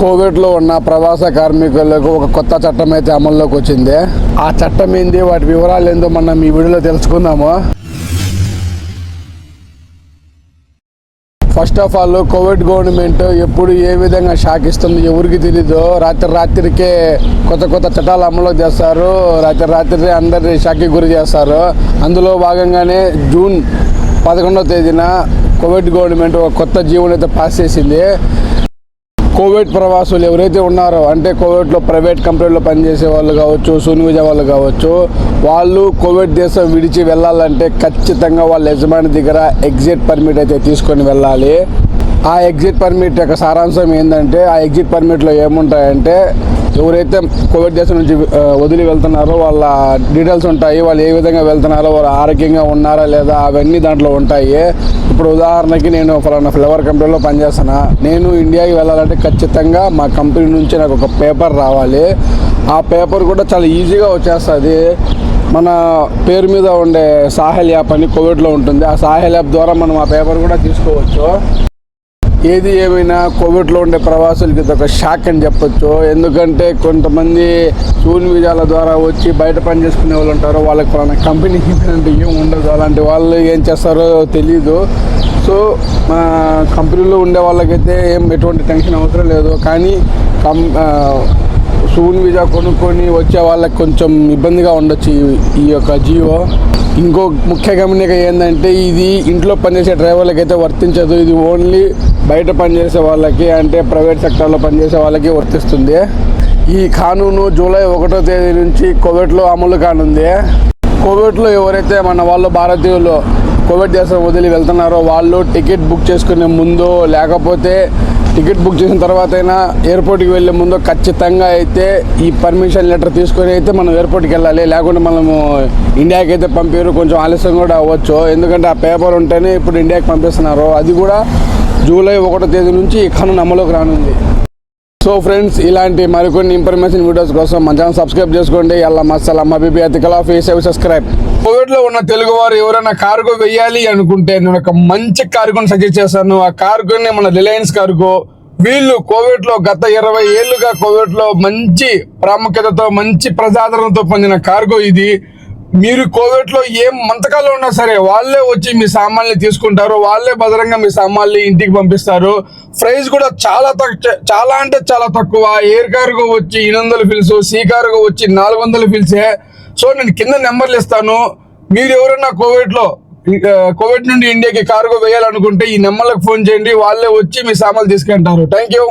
కోవిడ్లో ఉన్న ప్రవాస కార్మికులకు ఒక కొత్త చట్టం అయితే అమల్లోకి వచ్చింది. ఆ చట్టం ఏంది? వాటి వివరాలు ఏందో మనం ఈ వీడియోలో తెలుసుకుందాము. First of all covid government ఎప్పుడు ఏ విధంగా షాక్ ఇస్తుంది ఎవరికి తెలీదు రాత్రి రాత్రికే కొత్త కొత్త చట్టాలు అమలు చేస్తారు రాత్రి రాత్రి అందరి షాక్కి గురి చేస్తారు. అందులో భాగంగానే జూన్ పదకొండవ తేదీన కోవిడ్ గవర్నమెంట్ ఒక కొత్త జీవోని అయితే పాస్ చేసింది. కోవిడ్ ప్రవాసులు ఎవరైతే ఉన్నారో అంటే కోవిడ్లో ప్రైవేట్ కంపెనీలో పనిచేసే వాళ్ళు కావచ్చు సూనివిజ వాళ్ళు కావచ్చు వాళ్ళు కోవిడ్ దేశం విడిచి వెళ్ళాలంటే ఖచ్చితంగా వాళ్ళ యజమాని దగ్గర ఎగ్జిట్ పర్మిట్ అయితే తీసుకొని వెళ్ళాలి. ఆ ఎగ్జిట్ పర్మిట్ యొక్క సారాంశం ఏంటంటే ఆ ఎగ్జిట్ పర్మిట్లో ఏముంటాయంటే ఎవరైతే కోవిడ్ దేశం నుంచి వదిలి వెళ్తున్నారో వాళ్ళ డీటెయిల్స్ ఉంటాయి వాళ్ళు ఏ విధంగా వెళ్తున్నారో వాళ్ళు ఆరోగ్యంగా ఉన్నారా లేదా అవన్నీ దాంట్లో ఉంటాయి. ఇప్పుడు ఉదాహరణకి నేను ఫలానా ఫ్లవర్ కంపెనీలో పనిచేస్తున్నా. నేను ఇండియాకి వెళ్ళాలంటే ఖచ్చితంగా మా కంపెనీ నుంచి నాకు ఒక పేపర్ రావాలి. ఆ పేపర్ కూడా చాలా ఈజీగా వచ్చేస్తుంది. మన పేరు మీద ఉండే సాహెల్ యాప్ అని కోవిడ్లో ఉంటుంది. ఆ సాహెల్ యాప్ ద్వారా మనం ఆ పేపర్ కూడా తీసుకోవచ్చు. ఏది ఏమైనా కోవిడ్లో ఉండే ప్రవాసులకి ఇది ఒక షాక్ అని చెప్పొచ్చు. ఎందుకంటే కొంతమంది సూన్ వీజాల ద్వారా వచ్చి బయట పని చేసుకునే వాళ్ళు ఉంటారు. వాళ్ళకి మన కంపెనీ అంటే ఏం ఉండదు. అలాంటి వాళ్ళు ఏం చేస్తారో తెలియదు సో మా కంపెనీలో ఉండే వాళ్ళకైతే ఏం ఎటువంటి టెన్షన్ అవసరం లేదు. కానీ కం సూన్ వీజా కొనుక్కొని వచ్చే వాళ్ళకి కొంచెం ఇబ్బందిగా ఉండొచ్చు ఈ యొక్క జియో. ఇంకో ముఖ్య గమనిక ఏంటంటే ఇది ఇంట్లో పనిచేసే డ్రైవర్లకి అయితే వర్తించదు. ఇది ఓన్లీ బయట పనిచేసే వాళ్ళకి అంటే ప్రైవేట్ సెక్టర్లో పనిచేసే వాళ్ళకి వర్తిస్తుంది. ఈ కానూను జూలై ఒకటో తేదీ నుంచి కోవిడ్లో అమలు కానుంది. కోవిడ్లో ఎవరైతే మన వాళ్ళు భారతీయులు కోవిడ్ దేశం వదిలి వెళ్తున్నారో వాళ్ళు టికెట్ బుక్ చేసుకునే ముందు లేకపోతే టికెట్ బుక్ చేసిన తర్వాత అయినా ఎయిర్పోర్ట్కి వెళ్ళే ముందు ఖచ్చితంగా అయితే ఈ పర్మిషన్ లెటర్ తీసుకొని అయితే మనం ఎయిర్పోర్ట్కి వెళ్ళాలి. లేకుంటే మనము ఇండియాకి అయితే పంపారు. కొంచెం ఆలస్యం కూడా అవ్వచ్చు. ఎందుకంటే ఆ పేపర్ ఉంటేనే ఇప్పుడు ఇండియాకి పంపిస్తున్నారు. అది కూడా జూలై ఒకటో తేదీ నుంచి ఈ కానూన్ అమలుకి రానుంది. సో ఫ్రెండ్స్ ఇలాంటి మరికొన్ని ఇన్ఫర్మేషన్ వీడియోస్ కోసం మన ఛానల్ సబ్స్క్రైబ్ చేసుకోండి. అల్లా మసాలా బీబీ అతికలా ఫేస్ అవి సబ్స్క్రైబ్ కోవిడ్లో ఉన్న తెలుగు వారు ఎవరైనా కార్గో వెయ్యాలి అనుకుంటే నేను ఒక మంచి కార్గోని సజెస్ట్ చేస్తాను. ఆ కార్గోని మన రిలయన్స్ కార్గో వీళ్ళు కోవిడ్లో గత ఇరవై ఏళ్ళుగా కోవిడ్లో మంచి ప్రాముఖ్యతతో మంచి ప్రజాదరణతో పొందిన కార్గో ఇది. మీరు కోవిడ్లో ఏం మంతకాలు ఉన్నా సరే వాళ్ళే వచ్చి మీ సామాన్లు తీసుకుంటారు. వాళ్ళే భద్రంగా మీ సామాన్లు ఇంటికి పంపిస్తారు. ప్రైస్ కూడా చాలా తక్కువ చాలా అంటే చాలా తక్కువ. ఎయిర్ కార్గో వచ్చి ఎనిమిది ఫిల్స్ సీ కార్గో వచ్చి నాలుగు వందల ఫిల్సే సో నేను కింద నెంబర్లు ఇస్తాను. మీరు ఎవరైనా కోవిడ్లో కోవిడ్ నుండి ఇండియాకి కార్గో వేయాలనుకుంటే ఈ నెంబర్లకు ఫోన్ చేయండి. వాళ్ళే వచ్చి మీ సామాన్లు తీసుకెళ్తారు. Thank you